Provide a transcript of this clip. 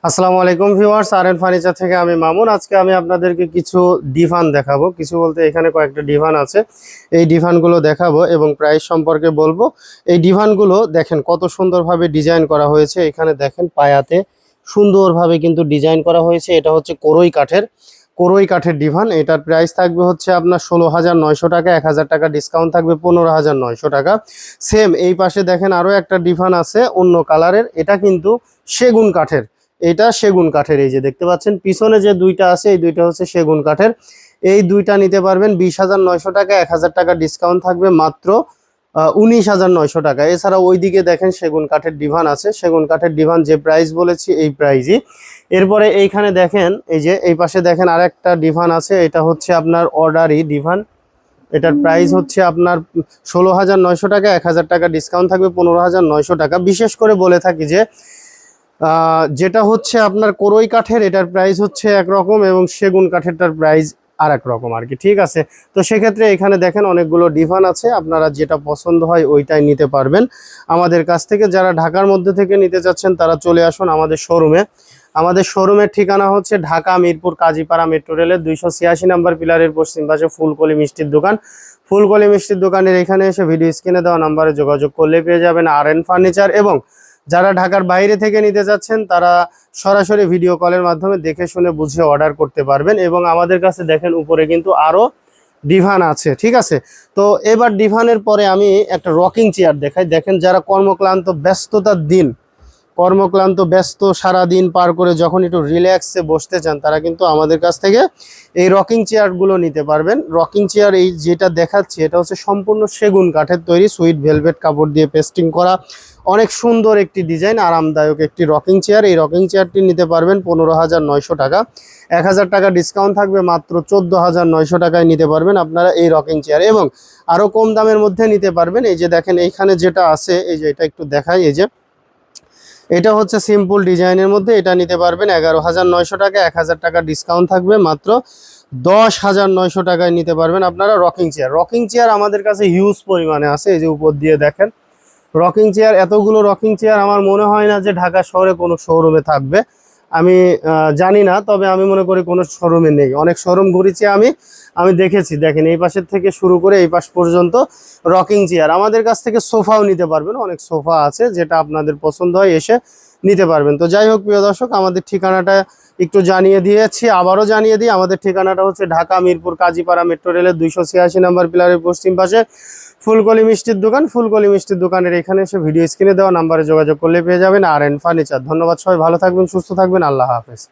আসসালামু আলাইকুম ভিউয়ার্স আর N furniture থেকে আমি মামুন। আজকে আমি আপনাদেরকে কিছু ডিভান দেখাবো। কিছু বলতে এখানে কয়েকটা ডিভান আছে। এই ডিভানগুলো দেখাবো এবং প্রাইস সম্পর্কে বলব। এই ডিভানগুলো দেখেন কত সুন্দরভাবে ডিজাইন করা হয়েছে। এখানে দেখেন পায়াতে সুন্দরভাবে কিন্তু ডিজাইন করা হয়েছে। এটা হচ্ছে কোরই কাঠের কোরই কাঠের ডিভান। এটার প্রাইস থাকবে হচ্ছে আপনার ষোলো হাজার নয়শো টাকা, এক হাজার টাকা ডিসকাউন্ট থাকবে পনেরো হাজার নয়শো টাকা। সেম এই পাশে দেখেন আরও একটা ডিভান আছে, অন্য কালারের। এটা কিন্তু সেগুন কাঠের। এটা সেগুন কাঠের, এই যে দেখতে পাচ্ছেন, পিছনে যে দুইটা আছে, এই দুইটা হচ্ছে সেগুন কাঠের। এই দুইটা নিতে পারবেন বিশ হাজার নয়শো টাকা, এক হাজার টাকা ডিসকাউন্ট থাকবে মাত্র উনিশ হাজার নয়শো টাকা। এছাড়া ওইদিকে দেখেন সেগুন কাঠের ডিভান আছে। সেগুন কাঠের ডিভান যে প্রাইস বলেছি, এই প্রাইজই এরপরে এইখানে দেখেন, এই যে এই পাশে দেখেন আর একটা ডিভান আছে, এটা হচ্ছে আপনার অর্ডারই ডিভান। এটার প্রাইস হচ্ছে আপনার ষোলো হাজার নয়শো টাকা, এক হাজার টাকা ডিসকাউন্ট থাকবে পনেরো হাজার নয়শো টাকা। বিশেষ করে বলে থাকি যে যেটা হচ্ছে আপনার কোরই কাঠের, এটার প্রাইস হচ্ছে একরকম এবং সেগুন কাঠেরটার প্রাইস আর এক রকম আর কি, ঠিক আছে? তো সেক্ষেত্রে এখানে দেখেন অনেকগুলো ডিভান আছে, আপনারা যেটা পছন্দ হয় ওইটাই নিতে পারবেন। আমাদের কাছ থেকে যারা ঢাকার মধ্যে থেকে নিতে চাচ্ছেন, তারা চলে আসুন আমাদের শোরুমে আমাদের শোরুমের ঠিকানা হচ্ছে ঢাকা মিরপুর কাজীপাড়া মেট্রো রেলের দুইশো ছিয়াশি নাম্বার পিলারের পশ্চিম পাশে ফুলকলি মিষ্টির দোকান। ফুলকলি মিষ্টির দোকানের এখানে এসে ভিডিও স্ক্রিনে দেওয়া নাম্বারে যোগাযোগ করলে পেয়ে যাবেন আর এন ফার্নিচার এবং যারা ঢাকার বাইরে থেকে নিতে যাচ্ছেন, তারা সরাসরি ভিডিও কলের মাধ্যমে দেখে শুনে বুঝে অর্ডার করতে পারবেন এবং আমাদের কাছে দেখেন উপরে কিন্তু আরও ডিভান আছে, ঠিক আছে? তো এবার ডিভানের পরে আমি একটা রকিং চেয়ার দেখাই। দেখেন যারা কর্মক্লান্ত, ব্যস্ততার দিন কর্মক্লান্ত, ব্যস্ত সারা দিন পার করে যখন একটু রিল্যাক্সে বসতে চান, তারা কিন্তু আমাদের কাছ থেকে এই রকিং চেয়ারগুলো নিতে পারবেন। রকিং চেয়ার এই যেটা দেখাচ্ছি, এটা হচ্ছে সম্পূর্ণ সেগুন কাঠের তৈরি সুইট ভেলভেট কাপড় দিয়ে পেস্টিং করা। অনেক সুন্দর একটি ডিজাইন আরামদায়ক একটি রকিং চেয়ার এই রকিং চেয়ারটি নিতে পারবেন পনেরো হাজার নয়শো টাকা। এক হাজার টাকা ডিসকাউন্ট থাকবে, মাত্র চোদ্দ হাজার নয়শো টাকায় নিতে পারবেন আপনারা এই রকিং চেয়ার এবং আরও কম দামের মধ্যে নিতে পারবেন, এই যে দেখেন এইখানে যেটা আছে, এই যে এটা একটু দেখাই, এই যে এটা হচ্ছে সিম্পল ডিজাইনের মধ্যে, এটা নিতে পারবেন এগারো হাজার নয়শো টাকা, এক হাজার টাকা ডিসকাউন্ট থাকবে মাত্র দশ হাজার নয়শো টাকায় নিতে পারবেন আপনারা রকিং চেয়ার। রকিং চেয়ার আমাদের কাছে হিউজ পরিমাণে আছে, এই যে উপর দিয়ে দেখেন। রকিং চেয়ার, এতগুলো রকিং চেয়ার আমার মনে হয় না যে ঢাকা শহরে কোনো শোরুমে থাকবে। আমি জানি না, তবে আমি মনে করি কোনো শোরুমে নেই। অনেক শোরুম ঘুরেছি আমি আমি দেখেছি। দেখেন, এই পাশের থেকে শুরু করে এই পাশ পর্যন্ত রকিং চেয়ার। আমাদের কাছ থেকে সোফাও নিতে পারবেন। অনেক সোফা আছে, যেটা আপনাদের পছন্দ হয় এসে নিতে পারবেন। তো যাই হোক, প্রিয় দর্শক, আমাদের ঠিকানাটা একটু জানিয়ে দিয়েছি, আবারও জানিয়ে দিই, আমাদের ঠিকানাটা হচ্ছে ঢাকা মিরপুর কাজীপাড়া মেট্রো রেলের দুইশো ছিয়াশি নাম্বার পিলারের পশ্চিম পাশে। ফুলকলি মিষ্টির দোকান, ফুলকলি মিষ্টির দোকানের এখানে এসে ভিডিও স্ক্রিনে দেওয়া নাম্বারে যোগাযোগ করলে পেয়ে যাবেন আর এন ফার্নিচার। ধন্যবাদ সবাই, ভালো থাকবেন, সুস্থ থাকবেন, আল্লাহ হাফেজ।